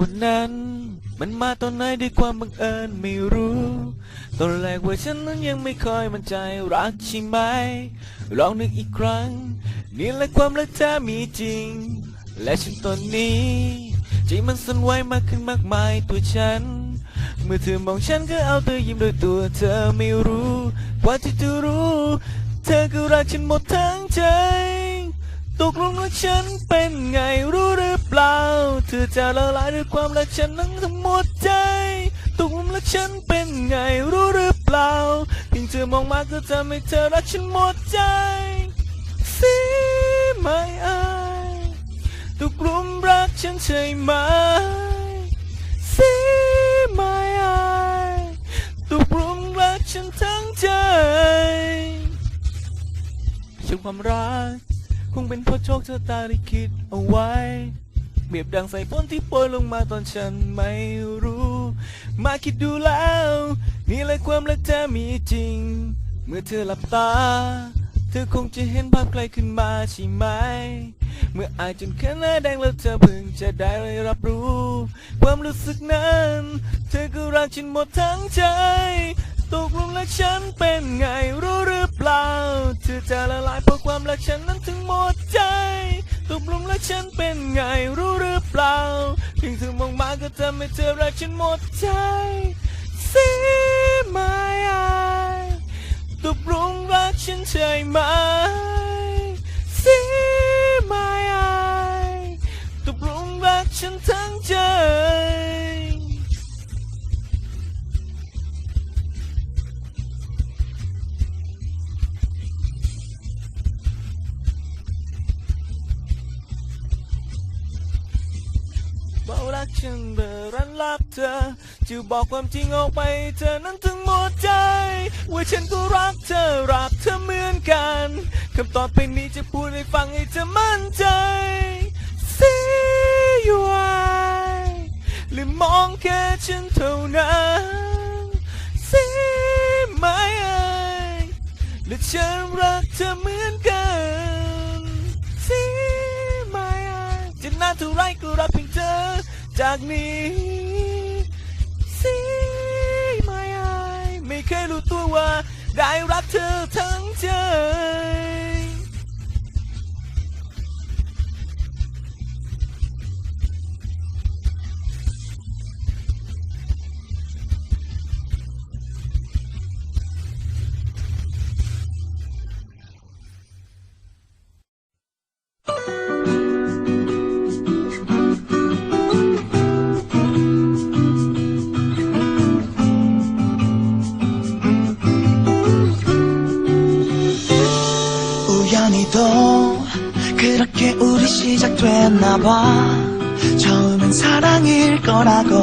วันนั้น มันมาตอนไหนด้วยความบังเอิญไม่รู้ ตอนแรกว่าฉันนั้นยังไม่ค่อยมั่นใจรักใช่ไหม ลองนึกอีกครั้ง นี่แหละความรักเธอมีจริง และฉันตอนนี้ใจมันสั่นไหวมากขึ้นมากมายตัวฉัน เมื่อเธอมองฉันก็เอาเธอยิ้มโดยตัวเธอไม่รู้กว่าที่จะรู้ เธอก็รักฉันหมดทั้งใจ ตกลงรักฉันเป็นไงรู้ ล่า เธอจะละลายด้วยความรักฉันนั้นทั้งหมดใจตกลงรักฉันเป็นไงรู้หรือเปล่าเพียงเธอมองมาก็ทำให้เธอรักฉันหมดใจ See my eye ตกหลุมรักฉันใช่ไหม See my eye ตกหลุมรักฉันทั้งใจฉันความรักคงเป็นเพราะโชคชะตาที่คิดเอาไว้ เปรียบดังสายฝนที่โปรยลงมาตอนฉันไม่รู้ มาคิดดูแล้ว นี่แหละความรักเธอมีจริง เมื่อเธอหลับตา เธอคงจะเห็นภาพไกลขึ้นมาใช่ไหม เมื่ออายจนแค่หน้าแดงแล้วเธอเพิ่งจะได้รับรู้ ความรู้สึกนั้น เธอก็รักฉันหมดทั้งใจตกลงรักฉันเป็นไงรู้หรือเปล่า เธอจะละลายเพราะความรักฉันนั้น กลงรักฉันเป็นไงรู้หรือเปล่าเพียงเธอมองมาก็ทำให้เธอรักฉันหมดใจ See my eye ตบรุงรักฉันใช่ไหม See my eye ตบรุงรักฉันทั้งใจ บอกรักฉันเบอรันรักเธอ จะบอกความจริงออกไปเธอนั้นถึงหมดใจ ว่าฉันก็รักเธอรักเธอเหมือนกันคำตอบเป็นนี้จะพูดให้ฟังให้เธอมั่นใจ See you eye หรือมองแค่ฉันเท่านั้น See my eye และฉันรักเธอเหมือนกัน See my eye จะนานเท่าไรก็รักเพียง จากนี้ See my eye ไม่เคยรู้ตัวว่า ได้รักเธอ 그렇게 우리 시작됐나 봐. 처음엔 사랑일 거라고